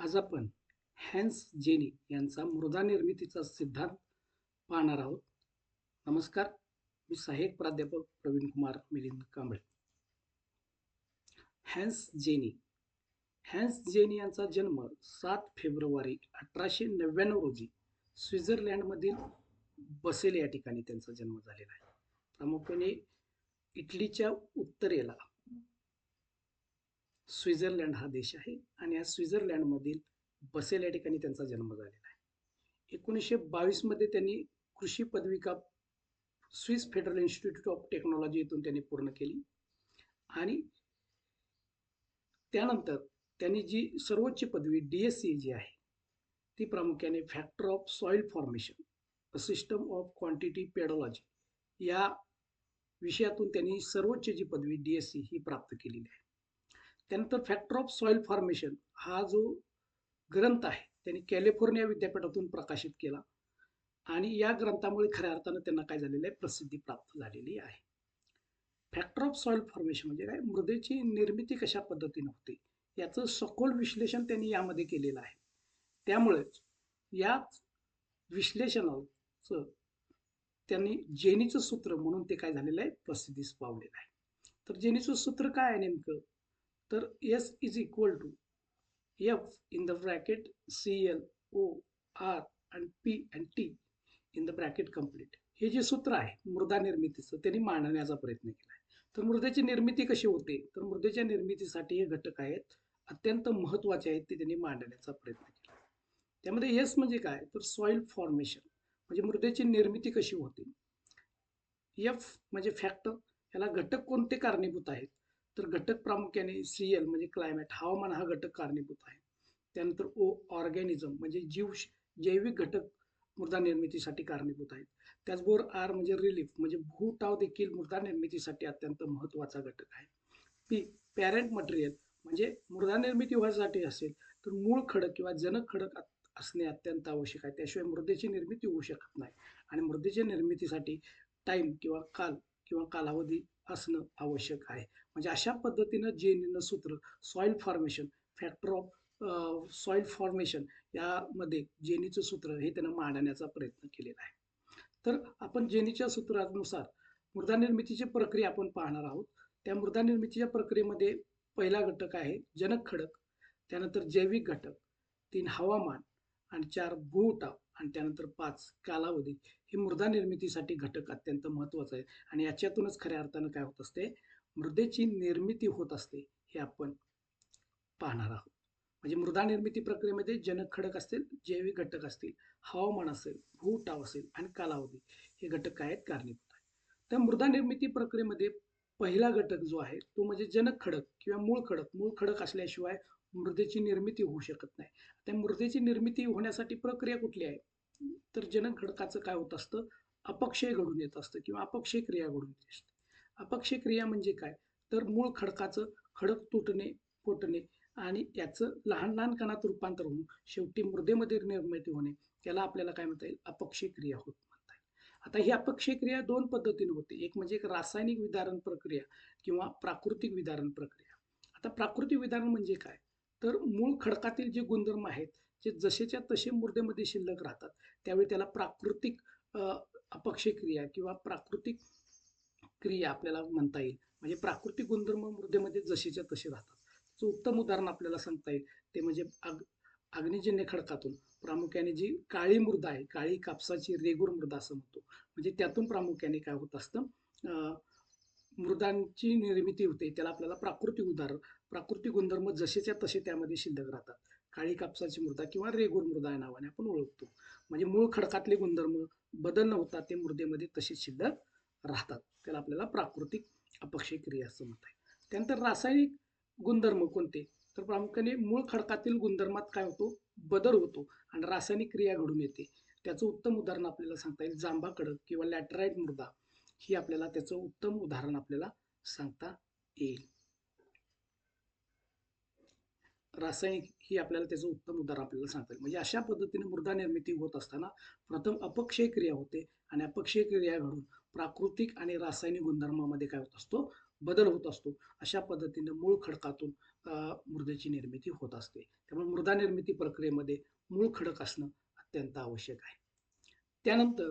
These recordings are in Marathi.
आज आपण हॅन्स जेनी यांचा मृदा निर्मितीचा सिद्धांत पाहणार आहोत. नमस्कार मी सहाय्यक प्राध्यापक Praveen Kumar Milind Kamble. Hans Jenny Hans Jenny यांचा जन्म सात फेब्रुवारी अठराशे नव्याण्णव रोजी स्वित्झर्लंडमधील बसेल या ठिकाणी त्यांचा जन्म झालेला आहे. प्रामुख्याने इटलीच्या उत्तरेला स्वित्झर्लंड हा देश आहे आणि या स्वित्झर्लंडमधील बसेल या ठिकाणी त्यांचा जन्म झालेला आहे. एकोणीसशे बावीसमध्ये त्यांनी कृषी पदविका Swiss Federal Institute of Technology येथून त्यांनी पूर्ण केली. आणि त्यानंतर त्यांनी जी सर्वोच्च पदवी डी एस सी जी आहे ती प्रामुख्याने factor of soil formation system of quantity pedology या विषयातून त्यांनी सर्वोच्च जी पदवी डी एस सी ही प्राप्त केलेली आहे. त्यानंतर फॅक्टर ऑफ सॉइल फॉर्मेशन हा जो ग्रंथ आहे त्यांनी कॅलिफोर्निया विद्यापीठातून प्रकाशित केला. आणि या ग्रंथामुळे खऱ्या अर्थानं त्यांना काय झालेलं आहे? प्रसिद्धी प्राप्त झालेली आहे. फॅक्टर ऑफ सॉइल फॉर्मेशन म्हणजे काय? मृदेची निर्मिती कशा पद्धतीने होते? याचं सखोल विश्लेषण त्यांनी यामध्ये केलेलं आहे. त्यामुळेच या विश्लेषणाचं त्यांनी जेनीचं सूत्र म्हणून ते काय झालेलं आहे? प्रसिद्धीस पावलेलं आहे. तर जेनीचं सूत्र काय आहे नेमकं? तर S is equal to F in the bracket C L O R and P and T in the bracket complete हे जे सूत्र आहे मृदा निर्मितीचं त्यांनी मांडण्याचा प्रयत्न केला आहे. तर मृदेची निर्मिती कशी होते? तर मृदेच्या निर्मितीसाठी हे घटक आहेत अत्यंत महत्त्वाचे आहेत ते त्यांनी मांडण्याचा प्रयत्न केला. त्यामध्ये एस म्हणजे काय? तर सॉइल फॉर्मेशन म्हणजे मृदेची निर्मिती कशी होते? एफ म्हणजे फॅक्टर याला घटक कोणते कारणीभूत आहेत? तर घटक प्रामुख्याने सी एल म्हणजे क्लायमेट हवामान हा घटक कारणीभूत आहे. त्यानंतर ओ ऑर्गॅनिझम म्हणजे जीव जैविक घटक मृदा निर्मितीसाठी कारणीभूत आहेत. त्याचबरोबर आर म्हणजे रिलीफ म्हणजे भूटाव देखील मृदा निर्मितीसाठी अत्यंत महत्त्वाचा घटक आहे. पी पॅरेंट मटेरियल म्हणजे मृदा निर्मिती व्हायसाठी असेल तर मूळ खडक किंवा जनक खडक असणे अत्यंत आवश्यक आहे. त्याशिवाय मृदेची निर्मिती होऊ शकत नाही. आणि मृदेच्या निर्मितीसाठी टाईम किंवा काल किंवा कालावधी असणं आवश्यक आहे. म्हणजे अशा पद्धतीनं जेनीनं सूत्र soil formation factor of soil formation यामध्ये जेनीचं सूत्र हे त्यानं मांडण्याचा प्रयत्न केलेला आहे. तर आपण जेनीच्या सूत्रानुसार मृदा निर्मितीची प्रक्रिया आपण पाहणार आहोत. त्या मृदा निर्मितीच्या प्रक्रियेमध्ये पहिला घटक आहे जनक खडक त्यानंतर जैविक घटक तीन हवामान आणि चार भूटाव आणि त्यानंतर पाच कालावधी. हे मृदा निर्मितीसाठी घटक अत्यंत महत्त्वाचं आहे आणि याच्यातूनच खऱ्या अर्थानं काय होत असते? मृदेची निर्मिती होत असते हे आपण पाहणार आहोत. म्हणजे मृदा निर्मिती प्रक्रियेमध्ये जनक खडक असतील जैविक घटक असतील हवामान असेल भूटाव असेल आणि कालावधी हे घटक काय आहेत? कारणीभूत आहेत. तर मृदा निर्मिती प्रक्रियेमध्ये पहिला घटक जो आहे तो म्हणजे जनक खडक किंवा मूळ खडक. मूळ खडक असल्याशिवाय मृदेची निर्मिती होऊ शकत नाही. त्या मृदेची निर्मिती होण्यासाठी प्रक्रिया कुठली आहे? तर जनक खडकाचं काय होत असतं? अपक्षय घडून येत असतं किंवा अपक्षय क्रिया घडून येत असते. अपक्ष क्रिया म्हणजे काय? तर मूळ खडकाचं खडक तुटणे फुटणे आणि याचं लहान लहान कणात रूपांतर होऊन शेवटी मृदेमध्ये निर्मिती होणे. त्याला आपल्याला काय म्हणता येईल? अपक्षय क्रिया होत म्हणता येईल. आता ही अपक्षय क्रिया दोन पद्धतीने होते. एक म्हणजे एक रासायनिक विदारण प्रक्रिया किंवा प्राकृतिक विदारण प्रक्रिया. आता प्राकृतिक विदारण म्हणजे काय? तर मूळ खडकातील जे गुणधर्म आहेत जे जसेच्या तसे मृदेमध्ये शिल्लक राहतात त्यावेळी त्याला प्राकृतिक अपक्षय क्रिया किंवा प्राकृतिक क्रिया आपल्याला म्हणता येईल. म्हणजे प्राकृतिक गुणधर्म मृदेमध्ये जसेच्या तसे राहतात. त्याचं उत्तम उदाहरण आपल्याला सांगता येईल. ते म्हणजे आग अग्निजन्य खडकातून प्रामुख्याने जी काळी मृदा आहे काळी कापसाची रेगूर मृदा असं म्हणतो. म्हणजे त्यातून प्रामुख्याने काय होत असतं? मृदांची निर्मिती होते. त्याला आपल्याला प्राकृतिक उदाहरण प्राकृतिक गुणधर्म जसेच्या तसे त्यामध्ये शिल्लक राहतात. काळी कापसाची मृदा किंवा रेगूर मृदा या नावाने आपण ओळखतो. म्हणजे मूळ खडकातले गुणधर्म बदल न होता ते मृदेमध्ये तसेच शिल्लक राहतात. त्याला आपल्याला प्राकृतिक अपक्षय क्रिया असं म्हणत आहे त्यानंतर रासायनिक गुणधर्म कोणते? तर प्रामुख्याने मूळ खडकातील गुणधर्मात काय होतो? बदल होतो आणि रासायनिक क्रिया घडून येते. त्याचं उत्तम उदाहरण आपल्याला सांगता येईल. जांभा खडक किंवा लॅटराईट मृदा. ही आपल्याला त्याचं उत्तम उदाहरण आपल्याला सांगता येईल. रासायनिक ही आपल्याला त्याचं उत्तम उदाहरण आपल्याला सांगता येईल. म्हणजे अशा पद्धतीने मृदा निर्मिती होत असताना प्रथम अपक्षय क्रिया होते आणि अपक्षय क्रिया घडून प्राकृतिक आणि रासायनिक गुणधर्मामध्ये काय होत असतो? बदल होत असतो. अशा पद्धतीनं मूळ खडकातून मृदेची निर्मिती होत असते. त्यामुळे मृदा निर्मिती प्रक्रियेमध्ये मूळ खडक असणं अत्यंत आवश्यक आहे. त्यानंतर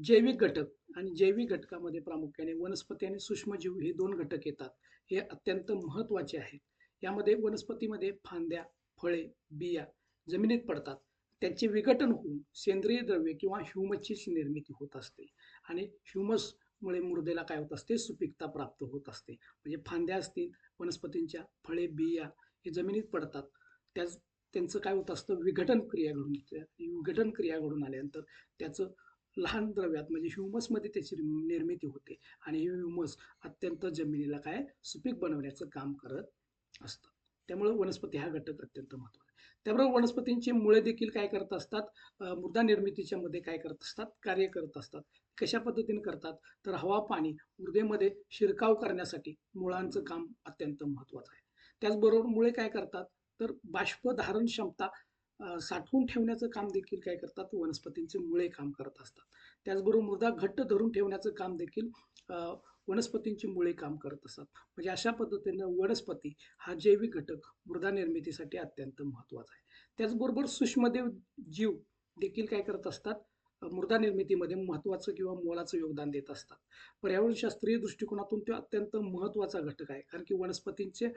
जैविक घटक आणि जैविक घटकामध्ये प्रामुख्याने वनस्पती आणि सूक्ष्मजीव हे दोन घटक येतात. हे अत्यंत महत्त्वाचे आहेत. यामध्ये वनस्पतीमध्ये फांद्या फळे बिया जमिनीत पडतात. त्यांचे विघटन होऊन सेंद्रिय द्रव्य किंवा ह्युमसची निर्मिती होत असते. आणि ह्युमसमुळे मृदेला काय होत असते? सुपीकता प्राप्त होत असते. म्हणजे फांद्या असतील वनस्पतींच्या फळे बिया हे जमिनीत पडतात. त्याच त्यांचं काय होत असतं? विघटन क्रिया घडून विघटन क्रिया घडून आल्यानंतर त्याचं लहान द्रव्यात म्हणजे ह्युमसमध्ये त्याची निर्मिती होते. आणि हे ह्युमस अत्यंत जमिनीला काय? सुपीक बनवण्याचं काम करत असतं. त्यामुळे वनस्पती हा घटक अत्यंत महत्त्वाचा त्याबरोबर वनस्पतींची मुळे देखील काय करत असतात? मृदा निर्मितीच्या मध्ये काय करत असतात? कार्य करत असतात. कशा पद्धतीने करतात? तर हवा पाणी मृदेमध्ये शिरकाव करण्यासाठी मुळांचं काम अत्यंत महत्त्वाचं आहे. त्याचबरोबर मुळे काय करतात? तर बाष्प धारण क्षमता साठवून ठेवण्याचं काम देखील काय करतात? वनस्पतींचे मुळे काम करत असतात. त्याचबरोबर मृदा घट्ट धरून ठेवण्याचं काम देखील वनस्पतींची मुळे काम करत असतात म्हणजे अशा पद्धतीनं वनस्पती हा जैविक घटक मृदा निर्मितीसाठी अत्यंत महत्त्वाचा आहे. त्याचबरोबर सूक्ष्मदेव जीव देखील काय करत असतात? मृदा निर्मितीमध्ये महत्त्वाचं किंवा मोलाचं योगदान देत असतात. पर्यावरणशास्त्रीय दृष्टिकोनातून ते अत्यंत महत्त्वाचा घटक आहे. कारण की वनस्पतींचे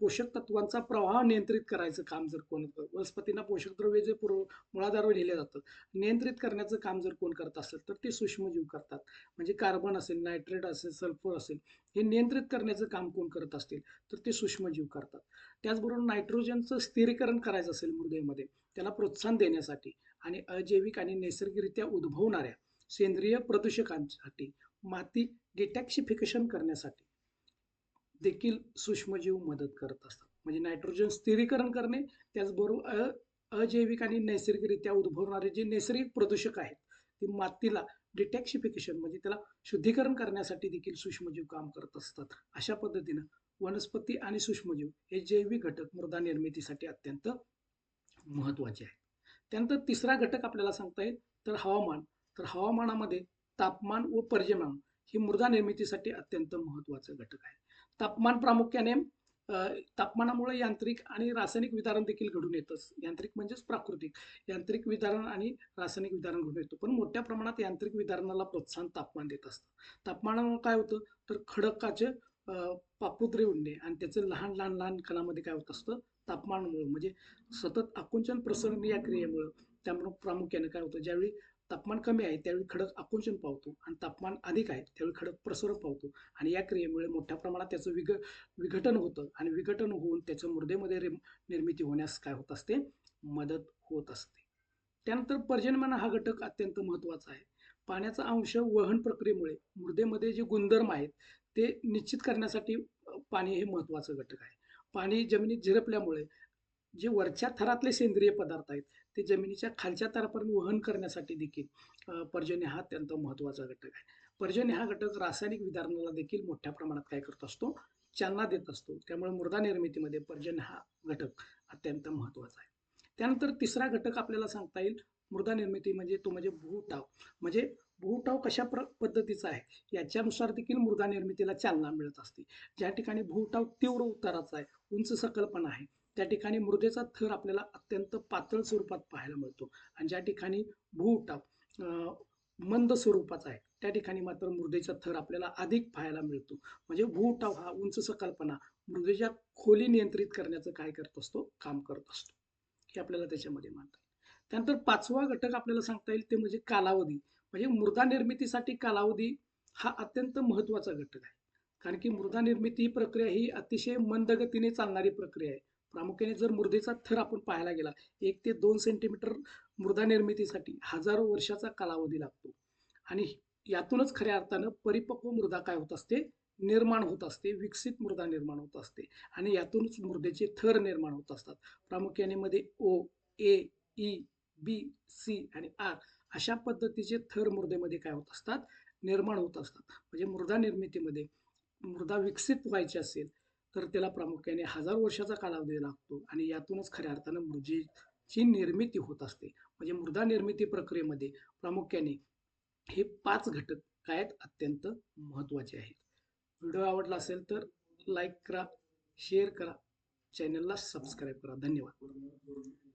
पोषक तत्वांचा प्रवाह नियंत्रित करायचं काम जर कोण वनस्पतींना पोषकद्रव्ये जे पुरव मुळाधारवर लिहिले जातं नियंत्रित करण्याचं काम जर कोण करत असेल तर ते सूक्ष्मजीव करतात. म्हणजे कार्बन असेल नायट्रेट असेल सल्फर असेल हे नियंत्रित करण्याचं काम कोण करत असतील तर ते सूक्ष्मजीव करतात. त्याचबरोबर नायट्रोजनचं स्थिरीकरण करायचं असेल मृदेमध्ये त्याला प्रोत्साहन देण्यासाठी आणि अजैविक आणि नैसर्गिकरित्या उद्भवणाऱ्या सेंद्रिय प्रदूषकांसाठी माती डिटॅक्सिफिकेशन करण्यासाठी देखील सूक्ष्मजीव मदत करत असतात. म्हणजे नायट्रोजन स्थिरीकरण करणे त्याचबरोबर अ अजैविक आणि नैसर्गिकरित्या उद्भवणारे जे नैसर्गिक प्रदूषक आहेत ते मातीला डिटॅक्सिफिकेशन म्हणजे त्याला शुद्धीकरण करण्यासाठी देखील सूक्ष्मजीव काम करत असतात. अशा पद्धतीनं वनस्पती आणि सूक्ष्मजीव हे जैविक घटक मृदा निर्मितीसाठी अत्यंत महत्त्वाचे आहेत. त्यानंतर तिसरा घटक आपल्याला सांगता येईल तर हवामान. तर हवामानामध्ये तापमान व पर्जन्यमान ही मृदा निर्मितीसाठी अत्यंत महत्त्वाचं घटक आहे. तापमान प्रामुख्याने तापमानामुळे यांत्रिक आणि रासायनिक विदारण देखील घडून येतच. यांत्रिक म्हणजेच प्राकृतिक. यांत्रिक विदारण आणि रासायनिक विदारण घडून येतो. पण मोठ्या प्रमाणात यांत्रिक विदारणाला प्रोत्साहन तापमान देत असतं. तापमानामुळे काय होतं? तर खडकाचे पापुद्रे उडणे आणि त्याचं लहान लहान लहान कणामध्ये काय होत असतं? तापमानामुळे म्हणजे सतत आकुंचन प्रसरण या क्रियेमुळं त्यामुळे प्रामुख्याने काय होतं ज्यावेळी तापमान कमी आहे त्यावेळी खडक आकुंचन पावतो आणि तापमान अधिक आहे त्यावेळी खडक प्रसरण पावतो. आणि या क्रियेमुळे मोठ्या प्रमाणात त्याचं विघ विघटन होतं आणि विघटन होऊन त्याचं मृदेमध्ये निर्मिती होण्यास काय होत असते? मदत होत असते. त्यानंतर पर्जन्यमान हा घटक अत्यंत महत्त्वाचा आहे. पाण्याचा अंश वहन प्रक्रियेमुळे मृदेमध्ये जे गुणधर्म आहेत ते निश्चित करण्यासाठी पाणी हे महत्त्वाचं घटक आहे. पाणी जमिनीत झिरपल्यामुळे जे वरच्या थरातले सेंद्रिय पदार्थ आहेत ते जमिनीच्या खालच्या थरापर्यंत वहन करण्यासाठी देखील पर्जन्य हा अत्यंत महत्त्वाचा घटक आहे. पर्जन्य हा घटक रासायनिक विधारणाला देखील मोठ्या प्रमाणात काय करत असतो? चालना देत असतो. त्यामुळे मृदा निर्मितीमध्ये पर्जन्य हा घटक अत्यंत महत्त्वाचा आहे. त्यानंतर तिसरा घटक आपल्याला सांगता येईल मृदा निर्मिती म्हणजे तो म्हणजे भूटाव म्हणजे भूटाव कशा प्र पद्धतीचा आहे? याच्यानुसार देखील मृदा निर्मितीला चालना मिळत असते. ज्या ठिकाणी भूटाव तीव्र उताराचा आहे उंच सकल्पना आहे त्या ठिकाणी मृदेचा थर आपल्याला अत्यंत पातळ स्वरूपात पाहायला मिळतो. आणि ज्या ठिकाणी भूउठाव मंद स्वरूपाचा आहे त्या ठिकाणी मात्र मृदेचा थर आपल्याला अधिक पाहायला मिळतो. म्हणजे भूउठाव हा उंच सकल्पना मृदेच्या खोली नियंत्रित करण्याचं काय करत असतो? काम करत असतो. हे आपल्याला त्याच्यामध्ये मानता येईल. त्यानंतर पाचवा घटक आपल्याला सांगता येईल ते म्हणजे कालावधी. म्हणजे मृदा निर्मितीसाठी कालावधी हा अत्यंत महत्त्वाचा घटक आहे. कारण की मृदा निर्मिती ही प्रक्रिया ही अतिशय मंदगतीने चालणारी प्रक्रिया आहे. प्रामुख्याने जर मृदेचा थर आपण पाहायला गेला एक ते दोन सेंटीमीटर मृदा निर्मितीसाठी हजारो वर्षाचा कालावधी लागतो. आणि यातूनच खऱ्या अर्थानं परिपक्व मृदा काय होत असते? निर्माण होत असते विकसित मृदा निर्माण होत असते. आणि यातूनच मृदेचे थर निर्माण होत असतात. प्रामुख्याने मध्ये O A E B C आणि आर अशा पद्धतीचे थर मृदेमध्ये काय होत असतात? निर्माण होत असतात. म्हणजे मृदा निर्मितीमध्ये मृदा विकसित व्हायची असेल तर त्याला प्रामुख्याने हजार वर्षाचा कालावधी लागतो आणि यातूनच खऱ्या अर्थानं मृदेची निर्मिती होत असते. म्हणजे मृदा निर्मिती प्रक्रियेमध्ये प्रामुख्याने हे पाच घटक काय आहेत? अत्यंत महत्त्वाचे आहेत. व्हिडिओ आवडला असेल तर लाईक करा शेअर करा चॅनलला सबस्क्राईब करा. धन्यवाद.